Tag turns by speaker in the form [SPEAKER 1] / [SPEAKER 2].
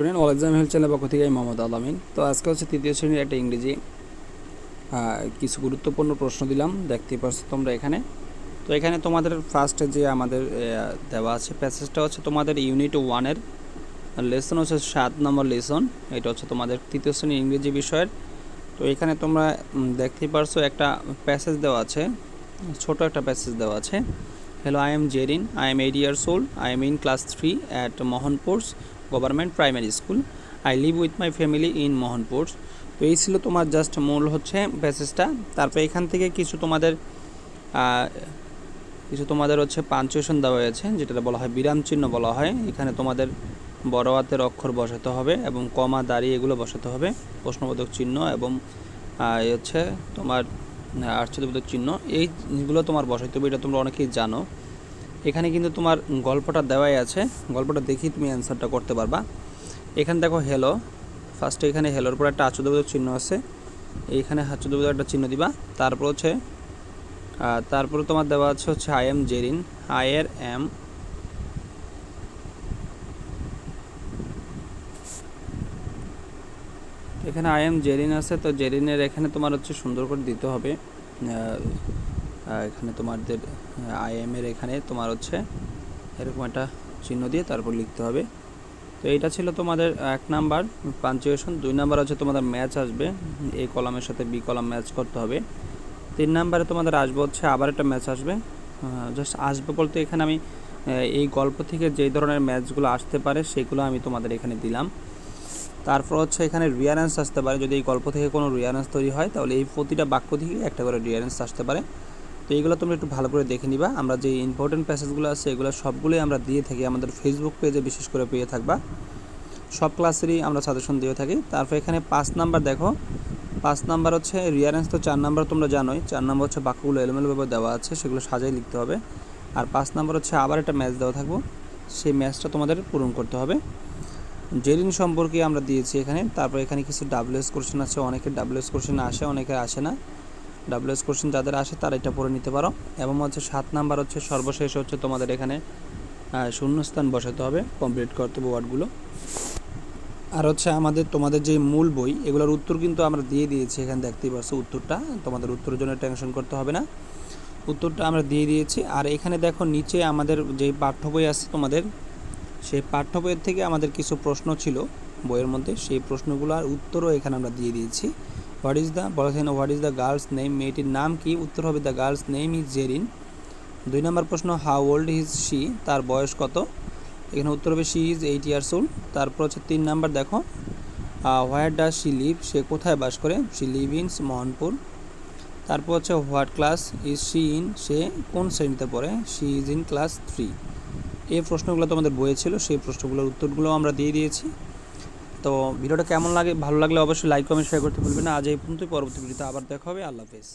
[SPEAKER 1] Student all exam help channel পক্ষ থেকে আমি মোহাম্মদ আলামিন তো আজকে হচ্ছে তৃতীয় শ্রেণির একটা ইংরেজি কিছু গুরুত্বপূর্ণ প্রশ্ন দিলাম। দেখতে পাচ্ছ তোমরা এখানে। তো এখানে তোমাদের ফার্স্টে যে আমাদের দেওয়া আছে প্যাসেজটা হচ্ছে তোমাদের ইউনিট ওয়ানের লেসন হচ্ছে সাত নম্বর লেসন এটা হচ্ছে তোমাদের তৃতীয় শ্রেণির ইংরেজি বিষয়ের। তো এখানে তোমরা দেখতে পারছ একটা প্যাসেজ দেওয়া আছে। ছোট একটা প্যাসেজ দেওয়া আছে। Hello I am Jerin I am eight years old I am in class three at Mohanpur's government primary school. I live with my family in Mohanpur's তো এই ছিল তোমার জাস্ট মূল হচ্ছে প্যাসেজটা তারপর এখান থেকে কিছু তোমাদের কিছু তোমাদের হচ্ছে পাঞ্চুয়েশন দেওয়া হয়েছে যেটা বলা হয় বিরাম চিহ্ন বলা হয়। এখানে তোমাদের বড় হাতের অক্ষর বসাতে হবে এবং কমা, দাড়ি এগুলো বসাতে হবে। প্রশ্নবোধক চিহ্ন এবং এই হচ্ছে তোমার আশ্চর্যবোধক চিহ্ন। এই জিনিসগুলো তোমার বসাইতে হবে, এটা তোমরা অনেকেই জানো। এখানে কিন্তু তোমার গল্পটা দেওয়াই আছে। গল্পটা দেখেই তুমি অ্যান্সারটা করতে পারবা। এখানে দেখো হেলো ফার্স্টে এখানে হেলোর পর একটা আচুদবোধক চিহ্ন আছে। এইখানে আচুদবোধক একটা চিহ্ন দিবা। তারপর হচ্ছে তারপরে তোমার দেওয়া আছে হচ্ছে আই এম জেরিন আই এর এম এখানে আই এম জেরিন আছে। তো জেরিনের এখানে তোমার হচ্ছে সুন্দর করে দিতে হবে। এখানে তোমাদের আই এম এর এখানে তোমার হচ্ছে এরকম একটা চিহ্ন দিয়ে তারপর লিখতে হবে। তো এইটা ছিল তোমাদের এক নাম্বার পাঞ্চুয়েশন দুই নাম্বার হচ্ছে তোমাদের ম্যাচ আসবে। এই কলামের সাথে বি কলাম ম্যাচ করতে হবে। তিন নাম্বারে তোমাদের আসবে হচ্ছে আবার একটা ম্যাচ আসবে। জাস্ট আসবে বলতে এখানে আমি এই গল্প থেকে যেই ধরনের ম্যাচগুলো আসতে পারে সেগুলো আমি তোমাদের এখানে দিলাম। তারপর হচ্ছে এখানে রিয়ারেন্স আসতে পারে। যদি এই গল্প থেকে কোনো রিয়ারেন্স তৈরি হয়, তাহলে এই প্রতিটা বাক্য থেকে একটা করে রিয়ারেন্স আসতে পারে। তো এইগুলো তোমরা একটু ভালো করে দেখে নিবা। আমরা যে ইম্পর্টেন্ট প্যাসেজগুলো আছে, এগুলো সবগুলোই আমরা দিয়ে থাকি। আমাদের ফেসবুক পেজে বিশেষ করে পেয়ে থাকবা। সব ক্লাসেরই আমরা সাজেশন দিয়ে থাকি। তারপর এখানে পাঁচ নাম্বার দেখো। পাঁচ নাম্বার হচ্ছে রিয়ারেন্স তো চার নাম্বার তোমরা জানোই। চার নাম্বার হচ্ছে বাক্যগুলো এলোমেলোভাবে দেওয়া আছে, সেগুলো সাজাই লিখতে হবে। আর পাঁচ নাম্বার হচ্ছে আবার একটা ম্যাচ দেওয়া থাকব। সেই ম্যাচটা তোমাদের পূরণ করতে হবে। জেরিন সম্পর্কে আমরা দিয়েছি এখানে। তারপর এখানে কিছু ডাব্লিউএস কোশ্চেন আছে। অনেকের ডাব্লিউএস কোশ্চেন আসে, অনেকের আসে না। ডাব্লিউএস কোশ্চেন যাদের আসে তারা এটা পড়ে নিতে পারো। এবং হচ্ছে সাত নাম্বার হচ্ছে সর্বশেষ হচ্ছে তোমাদের এখানে শূন্যস্থান বসাতে হবে কমপ্লিট করতে হবে ওয়ার্ডগুলো। আর হচ্ছে আমাদের, তোমাদের যে মূল বই, এগুলোর উত্তর কিন্তু আমরা দিয়ে দিয়েছি এখানে, দেখতেই পাচ্ছ উত্তরটা। তোমাদের উত্তরের জন্য টেনশন করতে হবে না। উত্তরটা আমরা দিয়ে দিয়েছি। আর এখানে দেখো, নিচে আমাদের যে পাঠ্য বই আছে তোমাদের, সেই পাঠ্য বইয়ের থেকে আমাদের কিছু প্রশ্ন ছিল বইয়ের মধ্যে। সেই প্রশ্নগুলোর উত্তরও এখানে আমরা দিয়ে দিয়েছি। হোয়াট ইজ দ্য বলেছেন what is the girl's name মেয়েটির নাম কি? উত্তর হবে the girl's name is Jerin দুই নম্বর প্রশ্ন হাউ ওল্ড ইজ শি তার বয়স কত? এখানে উত্তর হবে she is eight years old তারপর হচ্ছে তিন নাম্বার দেখো হোয়ার ডাজ শি লিভ সে কোথায় বাস করে? শি লিভ ইন মোহনপুর তারপর হচ্ছে what class is she in সে কোন শ্রেণীতে পড়ে? She is in class three এই প্রশ্নগুলো তোমাদের বইয়ে ছিল, সেই প্রশ্নগুলোর উত্তরগুলো আমরা দিয়ে দিয়েছি। তো ভিডিওটা কেমন লাগে, ভালো লাগলে অবশ্যই লাইক কমেন্ট শেয়ার করতে ভুলবেন না। আজ এই পর্যন্তই, পরবর্তী ভিডিওতে আবার দেখা হবে। আল্লাহ হাফেজ।